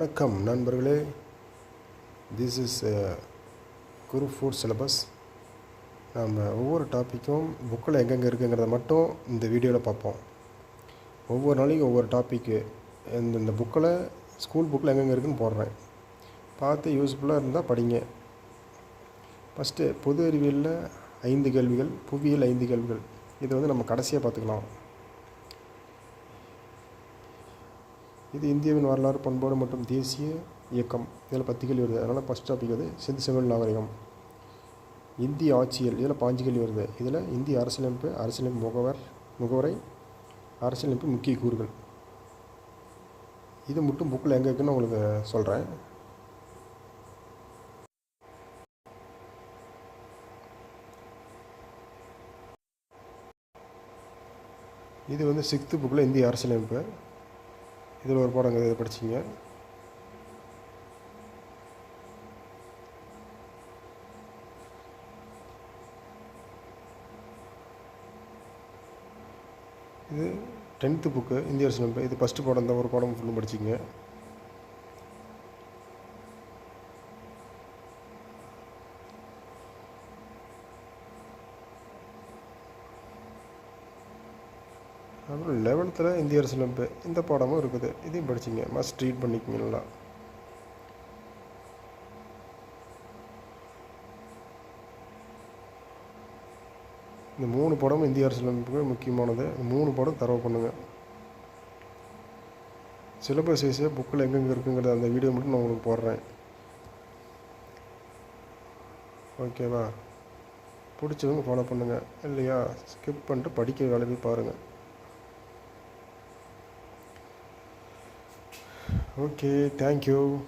வணக்கம் நண்பர்களே. This is Guru foot syllabus நம்ம ஒவ்வொரு டாப்பிக்கும் புக்கில் எங்கெங்கே இருக்குங்கிறத மட்டும் இந்த வீடியோவில் பார்ப்போம். ஒவ்வொரு நாளைக்கும் ஒவ்வொரு டாப்பிக்கு இந்த இந்த புக்கில் ஸ்கூல் புக்கில் எங்கெங்கே இருக்குன்னு போடுறேன். பார்த்து யூஸ்ஃபுல்லாக இருந்தால் படிங்க. ஃபஸ்ட்டு பொது அறிவியலில் ஐந்து கேள்விகள் புவியியல் ஐந்து கேள்விகள். இதை வந்து நம்ம கடைசியாக பார்த்துக்கலாம். இது இந்தியாவின் வரலாறு பண்பாடு மற்றும் தேசிய இயக்கம். இதில் பத்து கேள்வி வருது. அதனால் ஃபஸ்ட் டாபிக் வந்து சிந்து செவல் நாகரிகம். இந்திய ஆட்சியல் இதில் பாஞ்சு கேள்வி வருது. இதில் இந்திய அரசியலமைப்பு அரசியலமைப்பு முகவர் முகவரை அரசியலமைப்பு முக்கிய கூறுகள். இது மட்டும் புக்கில் எங்கே இருக்குன்னு உங்களுக்கு சொல்கிறேன் இது வந்து சிக்ஸ்த்து புக்கில் இந்திய அரசியலமைப்பு. இதில் ஒரு பாடம் இதை படிச்சிங்க. இது டென்த்து புக்கு இந்திய அரசியலமைப்பு இது ஃபஸ்ட்டு பாடம் தான் ஒரு பாடம் ஃபுல்லும் படிச்சிங்க. அப்புறம் லெவன்த்தில் இந்திய அரசியலமைப்பு இந்த பாடமும் இருக்குது. இதையும் படிச்சிங்க. மஸ்ட் ரீட் பண்ணிக்கங்க நல்லா. இந்த மூணு படமும் இந்திய அரசியலமைப்புக்கு முக்கியமானது. இந்த மூணு படம் தரவு பண்ணுங்கள் சிலபஸ் வைஸு புக்கில் எங்கெங்கே இருக்குங்கிறத அந்த வீடியோ மட்டும் நான் உங்களுக்கு போடுறேன். ஓகேவா பிடிச்சவங்க ஃபாலோ பண்ணுங்கள் இல்லையா? ஸ்கிப் பண்ணிட்டு படிக்க வேலை பாருங்கள் okay thank you.